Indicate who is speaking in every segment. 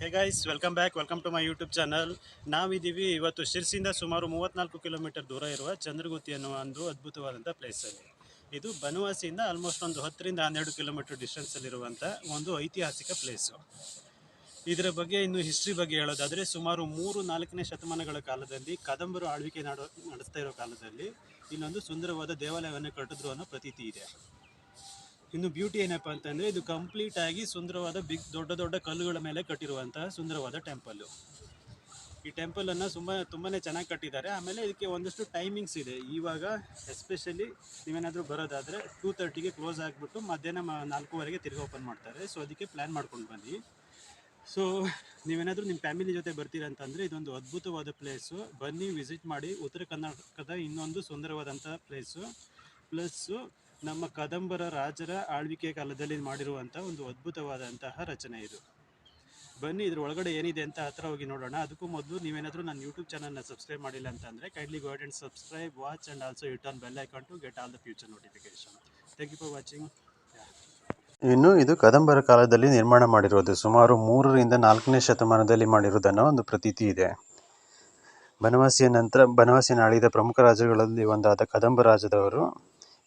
Speaker 1: Hey guys welcome back welcome to my YouTube channel ನಾವಿದ್ದೀವಿ ಇವತ್ತು ಶಿರ್ಸಿಂದ ಸುಮಾರು ಮೂವತ್ತ್ನಾಲ್ಕು ಕಿಲೋಮೀಟರ್ ದೂರ ಇರುವ ಚಂದ್ರಗುತಿ ಅನ್ನುವ ಒಂದು ಅದ್ಭುತವಾದಂಥ ಪ್ಲೇಸಲ್ಲಿ ಇದು ಬನವಾಸಿಯಿಂದ ಆಲ್ಮೋಸ್ಟ್ ಒಂದು ಹತ್ತರಿಂದ ಹನ್ನೆರಡು ಕಿಲೋಮೀಟರ್ ಡಿಸ್ಟೆನ್ಸಲ್ಲಿರುವಂಥ ಒಂದು ಐತಿಹಾಸಿಕ ಪ್ಲೇಸು ಇದರ ಬಗ್ಗೆ ಇನ್ನು ಹಿಸ್ಟ್ರಿ ಬಗ್ಗೆ ಹೇಳೋದಾದರೆ ಸುಮಾರು ಮೂರು ನಾಲ್ಕನೇ ಶತಮಾನಗಳ ಕಾಲದಲ್ಲಿ, ಕದಂಬರು ಆಳ್ವಿಕೆ ನಾಡೋ ನಡೆಸ್ತಾ ಇರೋ ಕಾಲದಲ್ಲಿ ಇಲ್ಲೊಂದು ಸುಂದರವಾದ ದೇವಾಲಯವನ್ನು ಕಟ್ಟಿದ್ರು ಅನ್ನೋ ಪ್ರತೀತಿ ಇದೆ. ಇನ್ನು ಬ್ಯೂಟಿ ಏನಪ್ಪ ಅಂತಂದರೆ ಇದು ಕಂಪ್ಲೀಟ್ ಆಗಿ ಸುಂದರವಾದ ಬಿಗ್ ದೊಡ್ಡ ದೊಡ್ಡ ಕಲ್ಲುಗಳ ಮೇಲೆ ಕಟ್ಟಿರುವಂತಹ ಸುಂದರವಾದ ಟೆಂಪಲ್ಲು ಈ ಟೆಂಪಲನ್ನು ತುಂಬ ತುಂಬಾ ಚೆನ್ನಾಗಿ ಕಟ್ಟಿದ್ದಾರೆ. ಆಮೇಲೆ ಇದಕ್ಕೆ ಒಂದಷ್ಟು ಟೈಮಿಂಗ್ಸ್ ಇದೆ. ಇವಾಗ ಎಸ್ಪೆಷಲಿ ನೀವೇನಾದರೂ ಬರೋದಾದರೆ ಟೂ ತರ್ಟಿಗೆ ಕ್ಲೋಸ್ ಆಗಿಬಿಟ್ಟು ಮಧ್ಯಾಹ್ನ ನಾಲ್ಕೂವರೆಗೆ ತಿರುಗಿ ಓಪನ್ ಮಾಡ್ತಾರೆ. ಸೊ ಅದಕ್ಕೆ ಪ್ಲ್ಯಾನ್ ಮಾಡ್ಕೊಂಡು ಬನ್ನಿ. ಸೊ ನೀವೇನಾದರೂ ನಿಮ್ಮ ಫ್ಯಾಮಿಲಿ ಜೊತೆ ಬರ್ತೀರಾ ಅಂತಂದರೆ ಇದೊಂದು ಅದ್ಭುತವಾದ ಪ್ಲೇಸು ಬನ್ನಿ ವಿಸಿಟ್ ಮಾಡಿ. ಉತ್ತರ ಕರ್ನಾಟಕದ ಇನ್ನೊಂದು ಸುಂದರವಾದಂಥ ಪ್ಲೇಸು ಪ್ಲಸ್ಸು ನಮ್ಮ ಕದಂಬರ ರಾಜರ ಆಳ್ವಿಕೆ ಕಾಲದಲ್ಲಿ ಮಾಡಿರುವಂಥ ಒಂದು ಅದ್ಭುತವಾದಂತಹ ರಚನೆ ಇದು. ಬನ್ನಿ, ಇದ್ರ ಒಳಗಡೆ ಏನಿದೆ ಅಂತ ಹತ್ರ ಹೋಗಿ ನೋಡೋಣ. ಅದಕ್ಕೂ ಮೊದಲು ನೀವೇನಾದರೂ ನನ್ನ ಯೂಟ್ಯೂಬ್ ಚಾನಲ್ನ ಸಬ್ಸ್ಕ್ರೈಬ್ ಮಾಡಿಲ್ಲ ಅಂತಂದರೆ kindly go and subscribe watch and also it on bell icon to get all the future notification thank you for watching
Speaker 2: ಇನ್ನು ಇದು ಕದಂಬರ ಕಾಲದಲ್ಲಿ ನಿರ್ಮಾಣ ಮಾಡಿರೋದು. ಸುಮಾರು ಮೂರರಿಂದ ನಾಲ್ಕನೇ ಶತಮಾನದಲ್ಲಿ ಮಾಡಿರೋದನ್ನು ಒಂದು ಪ್ರತೀತಿ ಇದೆ. ಬನವಾಸಿಯ ನಂತರ ಬನವಾಸಿಯನ್ನು ಆಳಿದ ಪ್ರಮುಖ ರಾಜರುಗಳಲ್ಲಿ ಒಂದಾದ ಕದಂಬ ರಾಜದವರು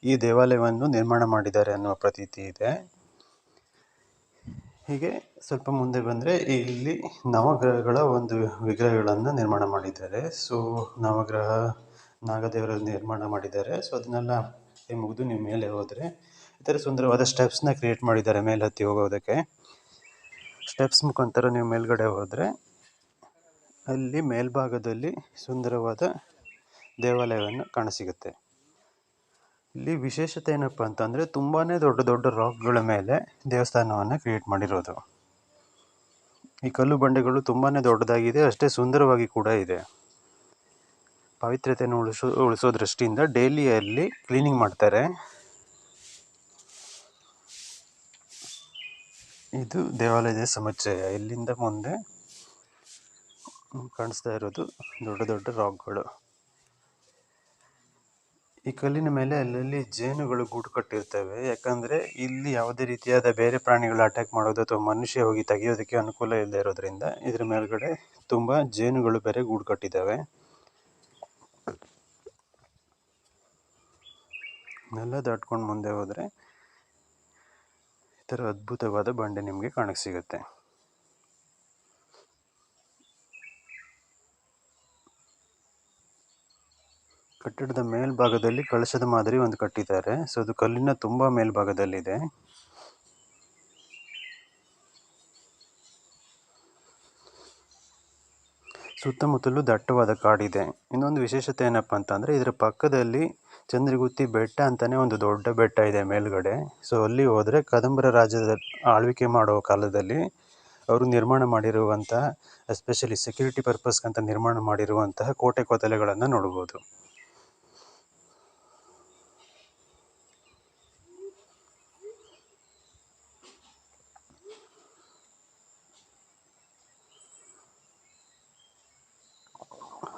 Speaker 2: ಈ ದೇವಾಲಯವನ್ನು ನಿರ್ಮಾಣ ಮಾಡಿದ್ದಾರೆ ಅನ್ನುವ ಪ್ರತೀತಿ ಇದೆ. ಹೀಗೆ ಸ್ವಲ್ಪ ಮುಂದೆ ಬಂದರೆ ಇಲ್ಲಿ ನವಗ್ರಹಗಳ ಒಂದು ವಿಗ್ರಹಗಳನ್ನು ನಿರ್ಮಾಣ ಮಾಡಿದ್ದಾರೆ. ಸೊ ನವಗ್ರಹ ನಾಗದೇವರ ನಿರ್ಮಾಣ ಮಾಡಿದ್ದಾರೆ. ಸೊ ಅದನ್ನೆಲ್ಲ ಮುಗಿದು ನೀವು ಮೇಲೆ ಹೋದರೆ ಈ ಥರ ಸುಂದರವಾದ ಸ್ಟೆಪ್ಸ್ನ ಕ್ರಿಯೇಟ್ ಮಾಡಿದ್ದಾರೆ ಮೇಲೆ ಹತ್ತಿ ಹೋಗೋದಕ್ಕೆ. ಸ್ಟೆಪ್ಸ್ ಮುಖಾಂತರ ನೀವು ಮೇಲ್ಗಡೆ ಹೋದರೆ ಅಲ್ಲಿ ಮೇಲ್ಭಾಗದಲ್ಲಿ ಸುಂದರವಾದ ದೇವಾಲಯವನ್ನು ಕಾಣಸಿಗುತ್ತೆ. ಇಲ್ಲಿ ವಿಶೇಷತೆ ಏನಪ್ಪ ಅಂತಂದರೆ ತುಂಬಾ ದೊಡ್ಡ ದೊಡ್ಡ ರಾಕ್ಗಳ ಮೇಲೆ ದೇವಸ್ಥಾನವನ್ನು ಕ್ರಿಯೇಟ್ ಮಾಡಿರೋದು. ಈ ಕಲ್ಲು ಬಂಡೆಗಳು ತುಂಬಾ ದೊಡ್ಡದಾಗಿದೆ, ಅಷ್ಟೇ ಸುಂದರವಾಗಿ ಕೂಡ ಇದೆ. ಪವಿತ್ರತೆಯನ್ನು ಉಳಿಸೋ ಉಳಿಸೋ ದೃಷ್ಟಿಯಿಂದ ಡೈಲಿಯಲ್ಲಿ ಕ್ಲೀನಿಂಗ್ ಮಾಡ್ತಾರೆ. ಇದು ದೇವಾಲಯದ ಸಮುಚ್ಚಯ. ಇಲ್ಲಿಂದ ಮುಂದೆ ಕಾಣಿಸ್ತಾ ಇರೋದು ದೊಡ್ಡ ದೊಡ್ಡ ರಾಕ್ಗಳು ಈ ಕಲ್ಲಿನ ಮೇಲೆ ಅಲ್ಲಲ್ಲಿ ಜೇನುಗಳು ಗೂಡು ಕಟ್ಟಿರ್ತವೆ. ಯಾಕಂದ್ರೆ ಇಲ್ಲಿ ಯಾವುದೇ ರೀತಿಯಾದ ಬೇರೆ ಪ್ರಾಣಿಗಳು ಅಟ್ಯಾಕ್ ಮಾಡೋದು ಅಥವಾ ಮನುಷ್ಯ ಹೋಗಿ ತೆಗೆಯೋದಕ್ಕೆ ಅನುಕೂಲ ಇಲ್ಲದೆ ಇರೋದ್ರಿಂದ ಇದ್ರ ಮೇಲ್ಗಡೆ ತುಂಬಾ ಜೇನುಗಳು ಬೇರೆ ಗೂಡು ಕಟ್ಟಿದ್ದಾವೆ. ನೆಲ ದಾಟ್ಕೊಂಡು ಮುಂದೆ ಹೋದ್ರೆ ಈ ಥರ ಅದ್ಭುತವಾದ ಬಂಡೆ ನಿಮಗೆ ಕಾಣಕ್ಕೆ ಸಿಗುತ್ತೆ. ಕಟ್ಟಡದ ಮೇಲ್ಭಾಗದಲ್ಲಿ ಕಳಶದ ಮಾದರಿ ಒಂದು ಕಟ್ಟಿದ್ದಾರೆ. ಸೊ, ಅದು ಕಲ್ಲಿನ ತುಂಬ ಮೇಲ್ಭಾಗದಲ್ಲಿದೆ. ಸುತ್ತಮುತ್ತಲೂ ದಟ್ಟವಾದ ಕಾಡಿದೆ. ಇನ್ನೊಂದು ವಿಶೇಷತೆ ಏನಪ್ಪ ಅಂತಂದರೆ, ಇದರ ಪಕ್ಕದಲ್ಲಿ ಚಂದ್ರಗುತ್ತಿ ಬೆಟ್ಟ ಅಂತಾನೆ ಒಂದು ದೊಡ್ಡ ಬೆಟ್ಟ ಇದೆ ಮೇಲ್ಗಡೆ. ಸೊ, ಅಲ್ಲಿ ಹೋದರೆ ಕದಂಬರ ರಾಜ್ಯದ ಆಳ್ವಿಕೆ ಮಾಡುವ ಕಾಲದಲ್ಲಿ ಅವರು ನಿರ್ಮಾಣ ಮಾಡಿರುವಂತಹ ಎಸ್ಪೆಷಲಿ ಸೆಕ್ಯೂರಿಟಿ ಪರ್ಪಸ್ಗಂತ ನಿರ್ಮಾಣ ಮಾಡಿರುವಂತಹ ಕೋಟೆ ಕೊತ್ತಲೆಗಳನ್ನು ನೋಡ್ಬೋದು.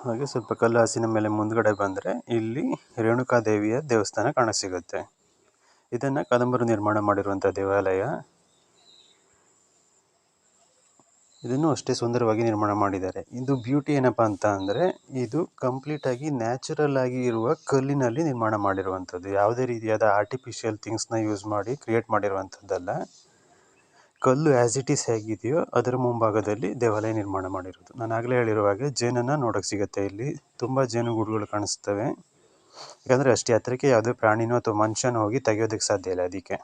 Speaker 2: ಹಾಗೆ ಸ್ವಲ್ಪ ಕಲ್ಲಾಸಿನ ಮೇಲೆ ಮುಂದ್ಗಡೆ ಬಂದರೆ ಇಲ್ಲಿ ರೇಣುಕಾದೇವಿಯ ದೇವಸ್ಥಾನ ಕಾಣಸಿಗುತ್ತೆ. ಇದನ್ನು ಕದಂಬರು ನಿರ್ಮಾಣ ಮಾಡಿರುವಂಥ ದೇವಾಲಯ. ಇದನ್ನು ಅಷ್ಟೇ ಸುಂದರವಾಗಿ ನಿರ್ಮಾಣ ಮಾಡಿದ್ದಾರೆ. ಇದು ಬ್ಯೂಟಿ ಏನಪ್ಪ ಅಂತ ಅಂದರೆ ಇದು ಕಂಪ್ಲೀಟಾಗಿ ನ್ಯಾಚುರಲ್ ಆಗಿ ಇರುವ ಕಲ್ಲಿನಲ್ಲಿ ನಿರ್ಮಾಣ ಮಾಡಿರುವಂಥದ್ದು. ಯಾವುದೇ ರೀತಿಯಾದ ಆರ್ಟಿಫಿಷಿಯಲ್ ಥಿಂಗ್ಸ್ನ ಯೂಸ್ ಮಾಡಿ ಕ್ರಿಯೇಟ್ ಮಾಡಿರುವಂಥದ್ದಲ್ಲ. ಕಲ್ಲು ಆ್ಯಸ್ ಇಟ್ ಈಸ್ ಹೇಗಿದೆಯೋ ಅದರ ಮುಂಭಾಗದಲ್ಲಿ ದೇವಾಲಯ ನಿರ್ಮಾಣ ಮಾಡಿರೋದು. ನಾನು ಆಗಲೇ ಹೇಳಿರುವ ಹಾಗೆ ಜೇನನ್ನು ನೋಡೋಕೆ ಸಿಗುತ್ತೆ ಇಲ್ಲಿ. ತುಂಬ ಜೇನುಗೂಡುಗಳು ಕಾಣಿಸ್ತವೆ. ಯಾಕಂದರೆ ಅಷ್ಟು ಎತ್ತರಕ್ಕೆ ಯಾವುದೇ ಪ್ರಾಣಿನೋ ಅಥವಾ ಮನುಷ್ಯನೋ ಹೋಗಿ ತೆಗೆಯೋದಕ್ಕೆ ಸಾಧ್ಯ ಇಲ್ಲ ಅದಕ್ಕೆ.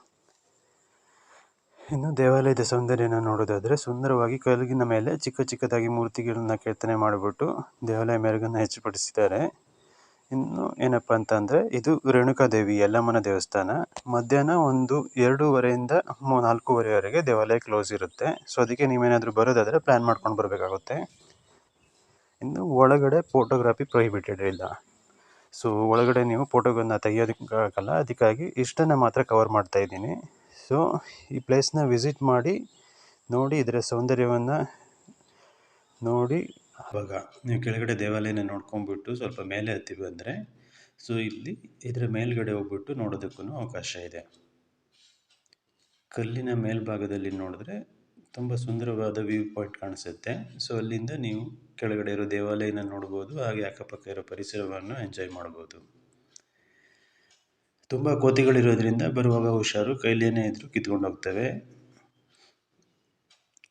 Speaker 2: ಇನ್ನು ದೇವಾಲಯದ ಸೌಂದರ್ಯನ ನೋಡೋದಾದರೆ ಸುಂದರವಾಗಿ ಕಲ್ಲಿನ ಮೇಲೆ ಚಿಕ್ಕ ಚಿಕ್ಕದಾಗಿ ಮೂರ್ತಿಗಳನ್ನ ಕೆತ್ತನೆ ಮಾಡಿಬಿಟ್ಟು ದೇವಾಲಯ ಮೆರುಗನ್ನು ಹೆಚ್ಚುಪಡಿಸಿದ್ದಾರೆ. ಇನ್ನು ಏನಪ್ಪ ಅಂತಂದರೆ ಇದು ರೇಣುಕಾದೇವಿ ಯಲ್ಲಮ್ಮನ ದೇವಸ್ಥಾನ. ಮಧ್ಯಾಹ್ನ ಒಂದು ಎರಡೂವರೆಯಿಂದ ಮೂ, ನಾಲ್ಕೂವರೆವರೆಗೆ ದೇವಾಲಯ ಕ್ಲೋಸ್ ಇರುತ್ತೆ. ಸೊ ಅದಕ್ಕೆ ನೀವೇನಾದರೂ ಬರೋದಾದರೆ ಪ್ಲ್ಯಾನ್ ಮಾಡ್ಕೊಂಡು ಬರಬೇಕಾಗುತ್ತೆ. ಇನ್ನು ಒಳಗಡೆ ಫೋಟೋಗ್ರಾಫಿ ಪ್ರೊಹಿಬಿಟೆಡ್ ಇಲ್ಲ. ಸೊ ಒಳಗಡೆ ನೀವು ಫೋಟೋಗಳನ್ನ ತೆಗಿಯೋದಕ್ಕಾಗಲ್ಲ. ಅದಕ್ಕಾಗಿ ಇಷ್ಟನ್ನು ಮಾತ್ರ ಕವರ್ ಮಾಡ್ತಾ ಇದ್ದೀನಿ. ಸೊ ಈ ಪ್ಲೇಸ್ನ ವಿಸಿಟ್ ಮಾಡಿ, ನೋಡಿ, ಇದರ ಸೌಂದರ್ಯವನ್ನು ನೋಡಿ ಆವಾಗ ನೀವು ಕೆಳಗಡೆ ದೇವಾಲಯನ ನೋಡ್ಕೊಂಬಿಟ್ಟು ಸ್ವಲ್ಪ ಮೇಲೆ ಹತ್ತಿ ಬಂದರೆ ಸೊ ಇಲ್ಲಿ ಇದರ ಮೇಲ್ಗಡೆ ಹೋಗ್ಬಿಟ್ಟು ನೋಡೋದಕ್ಕೂ ಅವಕಾಶ ಇದೆ. ಕಲ್ಲಿನ ಮೇಲ್ಭಾಗದಲ್ಲಿ ನೋಡಿದ್ರೆ ತುಂಬ ಸುಂದರವಾದ ವ್ಯೂ ಪಾಯಿಂಟ್ ಕಾಣಿಸುತ್ತೆ. ಸೊ ಅಲ್ಲಿಂದ ನೀವು ಕೆಳಗಡೆ ಇರೋ ದೇವಾಲಯನ ನೋಡ್ಬೋದು, ಹಾಗೆ ಅಕ್ಕಪಕ್ಕ ಇರೋ ಪರಿಸರವನ್ನು ಎಂಜಾಯ್ ಮಾಡ್ಬೋದು. ತುಂಬ ಕೋತಿಗಳಿರೋದ್ರಿಂದ ಬರುವಾಗ ಹುಷಾರು, ಕೈಲೇನೇ ಇದ್ದರೂ ಕಿತ್ಕೊಂಡು ಹೋಗ್ತವೆ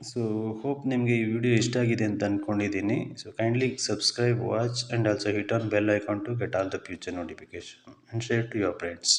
Speaker 2: ಸೊ ಹೋಪ್ ನಿಮಗೆ ಈ ವಿಡಿಯೋ ಇಷ್ಟ ಆಗಿದೆ ಅಂತ ಅಂದ್ಕೊಂಡಿದ್ದೀನಿ so kindly subscribe watch and also hit on bell icon to get all the future notification and share to your friends